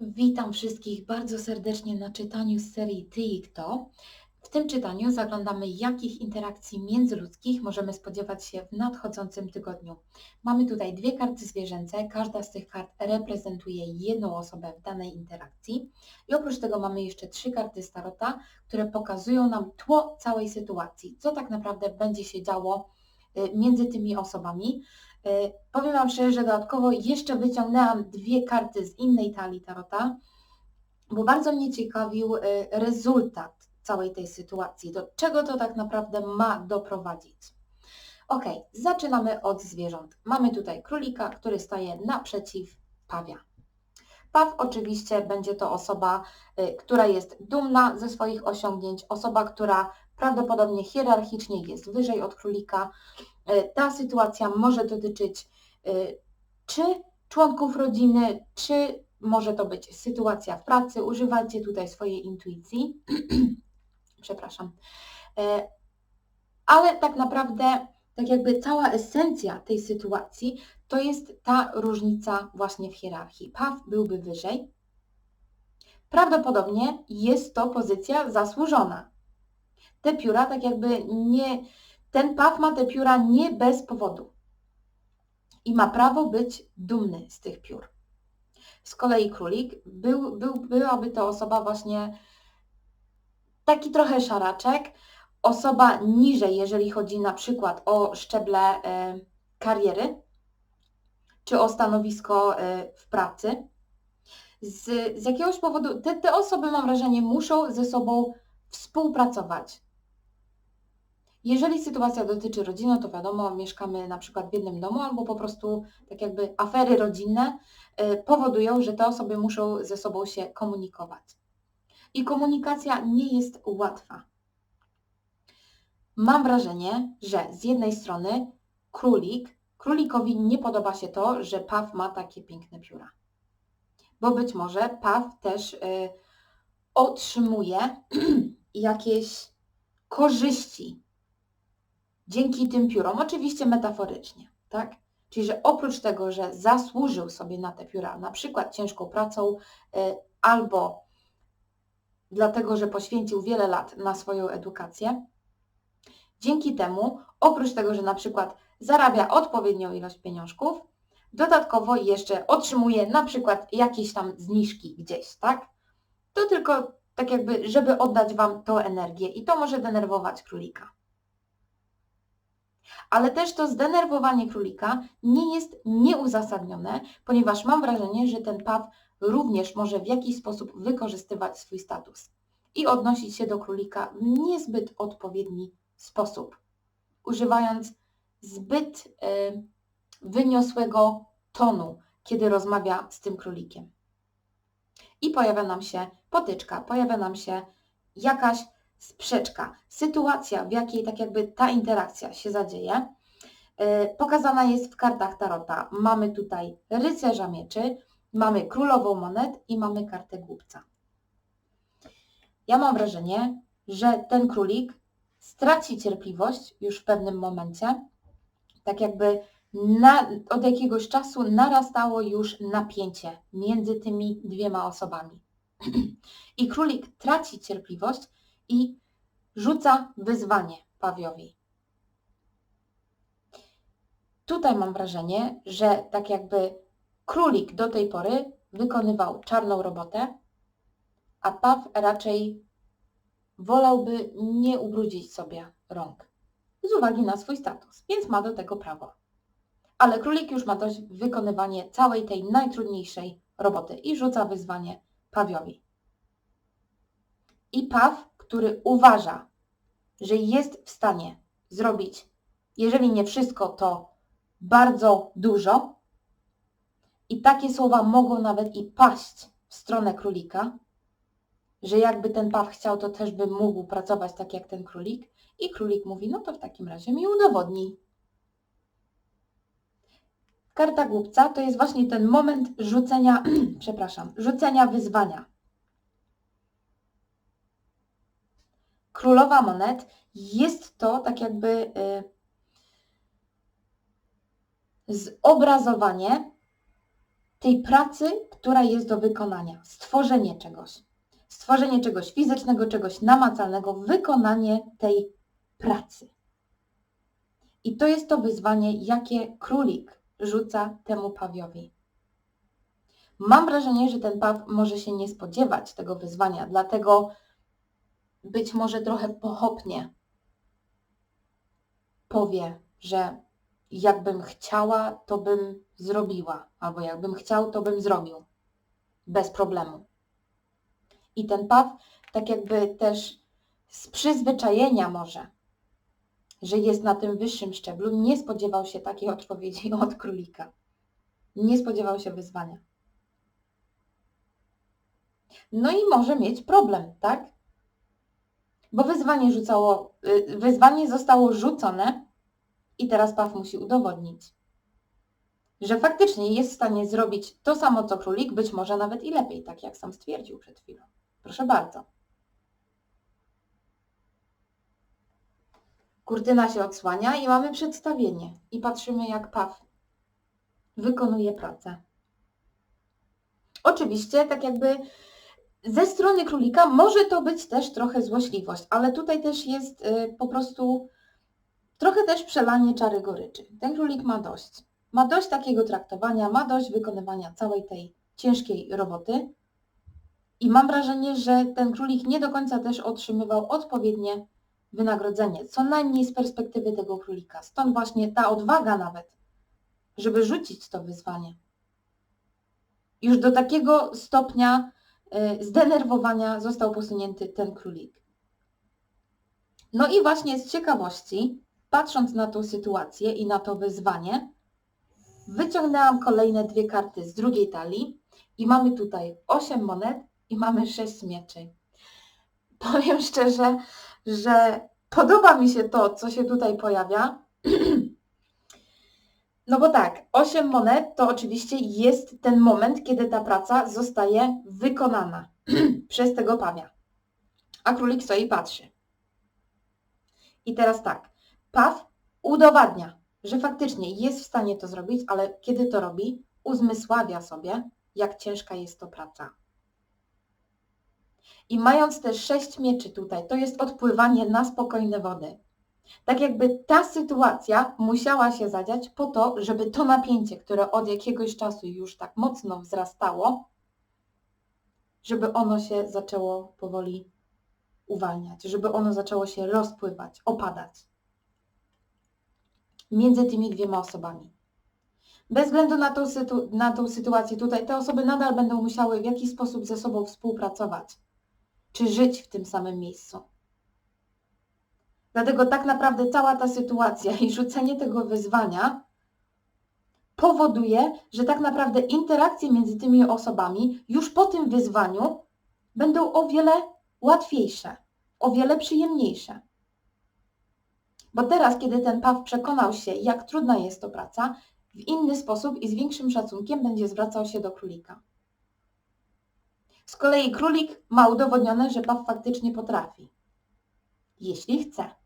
Witam wszystkich bardzo serdecznie na czytaniu z serii Ty i Kto. W tym czytaniu zaglądamy, jakich interakcji międzyludzkich możemy spodziewać się w nadchodzącym tygodniu. Mamy tutaj dwie karty zwierzęce, każda z tych kart reprezentuje jedną osobę w danej interakcji. I oprócz tego mamy jeszcze trzy karty Starota, które pokazują nam tło całej sytuacji, co tak naprawdę będzie się działo y, między tymi osobami. Y, Powiem Wam szczerze, że dodatkowo jeszcze wyciągnęłam dwie karty z innej talii Tarota, bo bardzo mnie ciekawił y, rezultat całej tej sytuacji, do czego to tak naprawdę ma doprowadzić. Ok, zaczynamy od zwierząt. Mamy tutaj królika, który staje naprzeciw pawia. Paw oczywiście będzie to osoba, y, która jest dumna ze swoich osiągnięć, osoba, która prawdopodobnie hierarchicznie jest wyżej od królika. Y, Ta sytuacja może dotyczyć y, czy członków rodziny, czy może to być sytuacja w pracy. Używajcie tutaj swojej intuicji. Przepraszam. E, Ale tak naprawdę, tak jakby cała esencja tej sytuacji to jest ta różnica właśnie w hierarchii. Paw byłby wyżej. Prawdopodobnie jest to pozycja zasłużona. Te pióra tak jakby nie, ten paw ma te pióra nie bez powodu i ma prawo być dumny z tych piór. Z kolei królik był, był, byłaby to osoba właśnie taki trochę szaraczek, osoba niżej, jeżeli chodzi na przykład o szczeble e, kariery, czy o stanowisko e, w pracy. Z, z jakiegoś powodu te, te osoby, mam wrażenie, muszą ze sobą współpracować. Jeżeli sytuacja dotyczy rodziny, to wiadomo, mieszkamy na przykład w jednym domu, albo po prostu tak jakby afery rodzinne y, powodują, że te osoby muszą ze sobą się komunikować. I komunikacja nie jest łatwa. Mam wrażenie, że z jednej strony królik, królikowi nie podoba się to, że paw ma takie piękne pióra. Bo być może paw też y, otrzymuje jakieś korzyści dzięki tym piórom, oczywiście metaforycznie, tak? Czyli, że oprócz tego, że zasłużył sobie na te pióra, na przykład ciężką pracą y, albo dlatego, że poświęcił wiele lat na swoją edukację, dzięki temu, oprócz tego, że na przykład zarabia odpowiednią ilość pieniążków, dodatkowo jeszcze otrzymuje na przykład jakieś tam zniżki gdzieś, tak? To tylko tak jakby, żeby oddać Wam tą energię i to może denerwować królika. Ale też to zdenerwowanie królika nie jest nieuzasadnione, ponieważ mam wrażenie, że ten paw również może w jakiś sposób wykorzystywać swój status i odnosić się do królika w niezbyt odpowiedni sposób, używając zbyt y, wyniosłego tonu, kiedy rozmawia z tym królikiem. I pojawia nam się potyczka, pojawia nam się jakaś sprzeczka, sytuacja, w jakiej tak jakby ta interakcja się zadzieje, y, pokazana jest w kartach Tarota. Mamy tutaj rycerza mieczy, mamy królową monet i mamy kartę głupca. Ja mam wrażenie, że ten królik straci cierpliwość już w pewnym momencie, tak jakby na, od jakiegoś czasu narastało już napięcie między tymi dwiema osobami. I królik traci cierpliwość i rzuca wyzwanie Pawiowi. Tutaj mam wrażenie, że tak jakby królik do tej pory wykonywał czarną robotę, a Paw raczej wolałby nie ubrudzić sobie rąk z uwagi na swój status, więc ma do tego prawo. Ale królik już ma dość wykonywanie całej tej najtrudniejszej roboty i rzuca wyzwanie Pawiowi. I Paw, który uważa, że jest w stanie zrobić, jeżeli nie wszystko, to bardzo dużo, i takie słowa mogą nawet i paść w stronę królika, że jakby ten paw chciał, to też by mógł pracować tak jak ten królik. I królik mówi, no to w takim razie mi udowodnij. Karta głupca to jest właśnie ten moment rzucenia, przepraszam, rzucenia wyzwania. Królowa monet jest to tak jakby y, zobrazowanie tej pracy, która jest do wykonania. Stworzenie czegoś. Stworzenie czegoś fizycznego, czegoś namacalnego, wykonanie tej pracy. I to jest to wyzwanie, jakie królik rzuca temu pawiowi. Mam wrażenie, że ten paw może się nie spodziewać tego wyzwania, dlatego być może trochę pochopnie powie, że jakbym chciała, to bym zrobiła, albo jakbym chciał, to bym zrobił. Bez problemu. I ten paw tak jakby też z przyzwyczajenia może, że jest na tym wyższym szczeblu, nie spodziewał się takiej odpowiedzi od królika. Nie spodziewał się wyzwania. No i może mieć problem, tak? Bo wyzwanie rzucało, y, zostało rzucone i teraz Paw musi udowodnić, że faktycznie jest w stanie zrobić to samo co królik, być może nawet i lepiej, tak jak sam stwierdził przed chwilą. Proszę bardzo. Kurtyna się odsłania i mamy przedstawienie. I patrzymy, jak Paw wykonuje pracę. Oczywiście, tak jakby ze strony królika może to być też trochę złośliwość, ale tutaj też jest y, po prostu trochę też przelanie czary goryczy. Ten królik ma dość. Ma dość takiego traktowania, ma dość wykonywania całej tej ciężkiej roboty. I mam wrażenie, że ten królik nie do końca też otrzymywał odpowiednie wynagrodzenie, co najmniej z perspektywy tego królika. Stąd właśnie ta odwaga nawet, żeby rzucić to wyzwanie. Już do takiego stopnia zdenerwowania został posunięty ten królik. No i właśnie z ciekawości, patrząc na tą sytuację i na to wyzwanie, wyciągnęłam kolejne dwie karty z drugiej talii i mamy tutaj 8 monet i mamy 6 mieczy. Powiem szczerze, że podoba mi się to, co się tutaj pojawia. No bo tak, 8 monet to oczywiście jest ten moment, kiedy ta praca zostaje wykonana przez tego pawia. A królik stoi i patrzy. I teraz tak, paw udowadnia, że faktycznie jest w stanie to zrobić, ale kiedy to robi, uzmysławia sobie, jak ciężka jest to praca. I mając te sześć mieczy tutaj, to jest odpływanie na spokojne wody. Tak jakby ta sytuacja musiała się zadziać po to, żeby to napięcie, które od jakiegoś czasu już tak mocno wzrastało, żeby ono się zaczęło powoli uwalniać, żeby ono zaczęło się rozpływać, opadać między tymi dwiema osobami. Bez względu na tą, na tą sytuację tutaj, te osoby nadal będą musiały w jakiś sposób ze sobą współpracować, czy żyć w tym samym miejscu. Dlatego tak naprawdę cała ta sytuacja i rzucenie tego wyzwania powoduje, że tak naprawdę interakcje między tymi osobami już po tym wyzwaniu będą o wiele łatwiejsze, o wiele przyjemniejsze. Bo teraz, kiedy ten paw przekonał się, jak trudna jest to praca, w inny sposób i z większym szacunkiem będzie zwracał się do królika. Z kolei królik ma udowodnione, że paw faktycznie potrafi. Jeśli chce.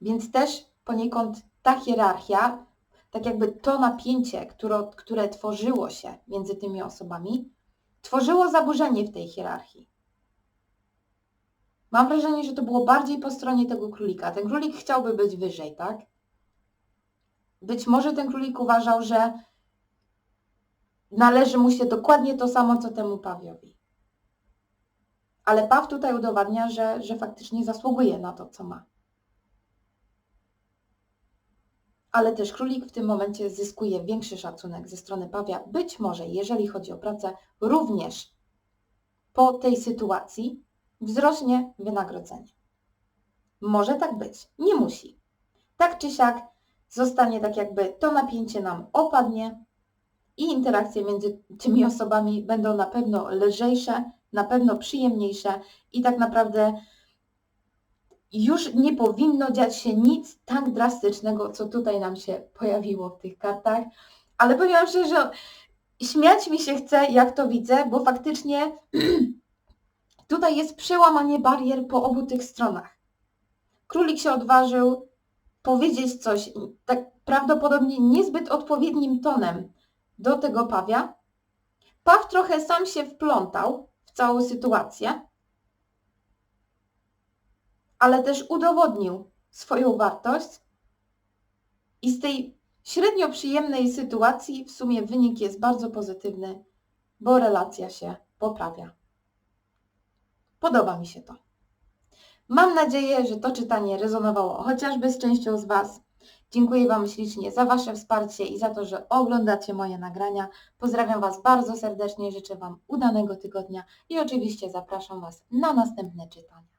Więc też poniekąd ta hierarchia, tak jakby to napięcie, które, które tworzyło się między tymi osobami, tworzyło zaburzenie w tej hierarchii. Mam wrażenie, że to było bardziej po stronie tego królika. Ten królik chciałby być wyżej, tak? Być może ten królik uważał, że należy mu się dokładnie to samo, co temu pawiowi. Ale paw tutaj udowadnia, że, że faktycznie zasługuje na to, co ma. Ale też królik w tym momencie zyskuje większy szacunek ze strony pawia. Być może, jeżeli chodzi o pracę, również po tej sytuacji wzrośnie wynagrodzenie. Może tak być, nie musi. Tak czy siak zostanie tak jakby to napięcie nam opadnie i interakcje między tymi osobami będą na pewno lżejsze, na pewno przyjemniejsze i tak naprawdę już nie powinno dziać się nic tak drastycznego, co tutaj nam się pojawiło w tych kartach. Ale powiem szczerze, śmiać mi się chce, jak to widzę, bo faktycznie Tutaj jest przełamanie barier po obu tych stronach. Królik się odważył powiedzieć coś tak prawdopodobnie niezbyt odpowiednim tonem do tego Pawia. Paw trochę sam się wplątał w całą sytuację, ale też udowodnił swoją wartość i z tej średnio przyjemnej sytuacji w sumie wynik jest bardzo pozytywny, bo relacja się poprawia. Podoba mi się to. Mam nadzieję, że to czytanie rezonowało chociażby z częścią z Was. Dziękuję Wam ślicznie za Wasze wsparcie i za to, że oglądacie moje nagrania. Pozdrawiam Was bardzo serdecznie, życzę Wam udanego tygodnia i oczywiście zapraszam Was na następne czytania.